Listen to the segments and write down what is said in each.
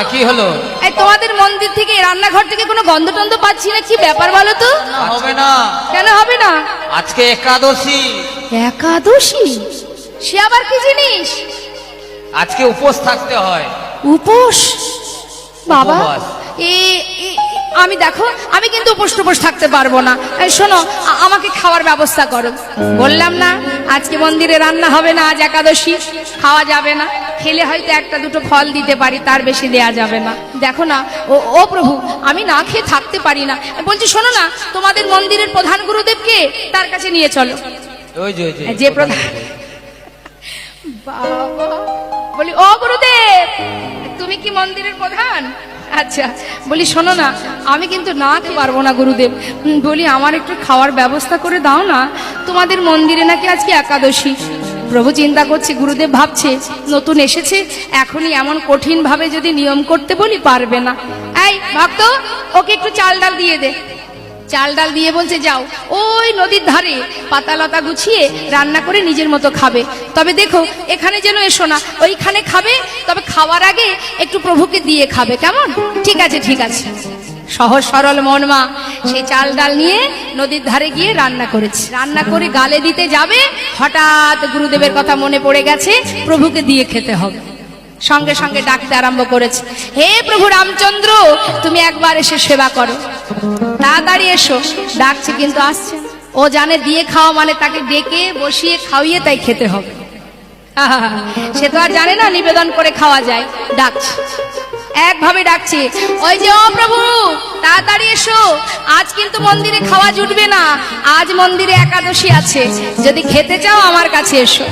হ্যাঁ কি হলো? এই তোমাদের মন্দির থেকে রান্নাঘর থেকে কোনো গন্ধ টন্ধ পাচ্ছি না কি ব্যাপার বলো তো? হবে না। কেন হবে না? আজকে একাদশী। একাদশী? সে আবার কি জিনিস? আজকে উপোস থাকতে হয়। উপোস? বাবা এ আমি দেখো আমি কিন্তু উপোস টুপোস থাকতে পারব না। শোনো আমাকে খাওয়ার ব্যবস্থা করো। বললাম না আজকে মন্দিরে রান্না হবে না আজ একাদশী খাওয়া যাবে না। খেলে হয়তো একটা দুটো ফল দিতে পারি তার বেশি দেয়া যাবে না। দেখো না ও ও প্রভু আমি না খেয়ে থাকতে পারি না। বলছি শোনো না তোমাদের মন্দিরের প্রধান গুরুদেবকে তার কাছে নিয়ে চলো। যে প্রধান বাবা বলি ও গুরুদেব তুমি কি মন্দিরের প্রধান? আচ্ছা বলি শোনো না আমি কিন্তু না খেতে পারব না গুরুদেব। বলি আমার একটু খাওয়ার ব্যবস্থা করে দাও না তোমাদের মন্দিরে নাকি আজকে একাদশী। প্রভু চিন্তা করছে, গুরুদেব ভাবছে, নতুন এসেছে, এখনই এমন কঠিন ভাবে যদি নিয়ম করতে বলি, পারবে না। এই, ভক্ত, ওকে একটু চাল ডাল দিয়ে দে। চাল ডাল দিয়ে বলছে, যাও। ওই নদীর ধারে পাতা লতা গুছিয়ে রান্না করে নিজের মতো খাবে। তবে দেখো, এখানে যেন এসো না, ওইখানে খাবে, তবে খাওয়ার আগে একটু প্রভুকে দিয়ে খাবে, কেমন? ঠিক আছে ঠিক আছে। সহজ সরল মন মা সেই চাল ডাল নিয়ে নদীর ধারে গিয়ে রান্না করেছে। রান্না করে গালে দিতে যাবে, হঠাৎ গুরুদেবের কথা মনে পড়ে গেছে, প্রভুকে দিয়ে খেতে হবে। সঙ্গে সঙ্গে ডাকতে আরম্ভ করেছে, হে প্রভু রামচন্দ্র, তুমি একবার এসে সেবা করো। তাড়াতাড়ি এসো। ডাকছে কিন্তু আসছে ও জানে দিয়ে খাওয়া মানে তাকে ডেকে বসিয়ে খাওয়িয়ে তাই খেতে হবে। সে তো আর জানে না, নিবেদন করে খাওয়া যায়। ডাকছে। একভাবে ডাকছে। ওই যে ও প্রভু তাড়াতাড়ি এসো। আজ কিন্তু মন্দিরে খাওয়া জুটবে না। আজ মন্দিরে একাদশী আছে। যদি খেতে চাও আমার কাছে এসো।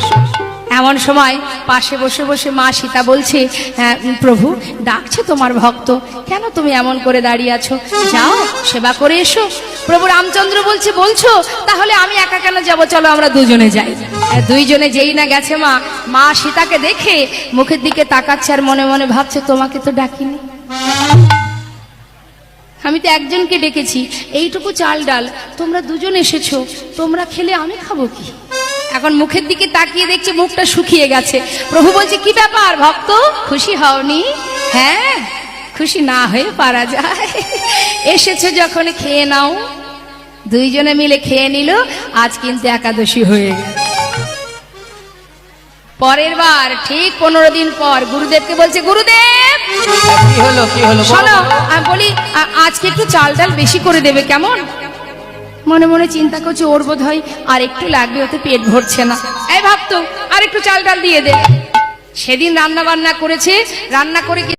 এমন সময় পাশে বসে বসে মা সীতা বলছে "হ্যাঁ, প্রভু ডাকছে তোমার ভক্ত। কেন তুমি এমন করে দাঁড়িয়ে আছো? যাও সেবা করে এসো। প্রভু রামচন্দ্র বলছে, বলছো? তাহলে আমি একা কেন যাব? চলো আমরা দুজনে যাই। দুইজনে যেই না গেছে মা মা সীতাকে দেখে মুখের দিকে তাকাচ্ছে আর মনে মনে ভাবছে, তোমাকে তো ডাকিনি। আমি তো একজনকে ডেকেছি। এইটুকু চাল ডাল। তোমরা দুজন এসেছ। তোমরা খেলে আমি খাব কি? এখন মুখের দিকে তাকিয়ে দেখছি মুখটা শুকিয়ে গেছে। প্রভু বলছে, কি ব্যাপার ভক্ত? খুশি হওনি? হ্যাঁ খুশি না হয়ে পারা যায়। এসেছ যখন, খেয়ে নাও। দুইজনে মিলে খেয়ে নিল আজ কিন্তু একাদশী হয়ে গেল। পরের বার ঠিক পনেরো দিন পর গুরুদেবকে বলছে গুরুদেব! শোনো আমি বলি আজকে একটু চাল ডাল বেশি করে দেবে কেমন? মনে মনে চিন্তা করছে ওর বোধ হয় আর একটু লাগবে ওতে পেট ভরছে না। এই ভাবতো আর একটু চাল ডাল দিয়ে দে। সেদিন রান্না বান্না করেছে রান্না করে কি-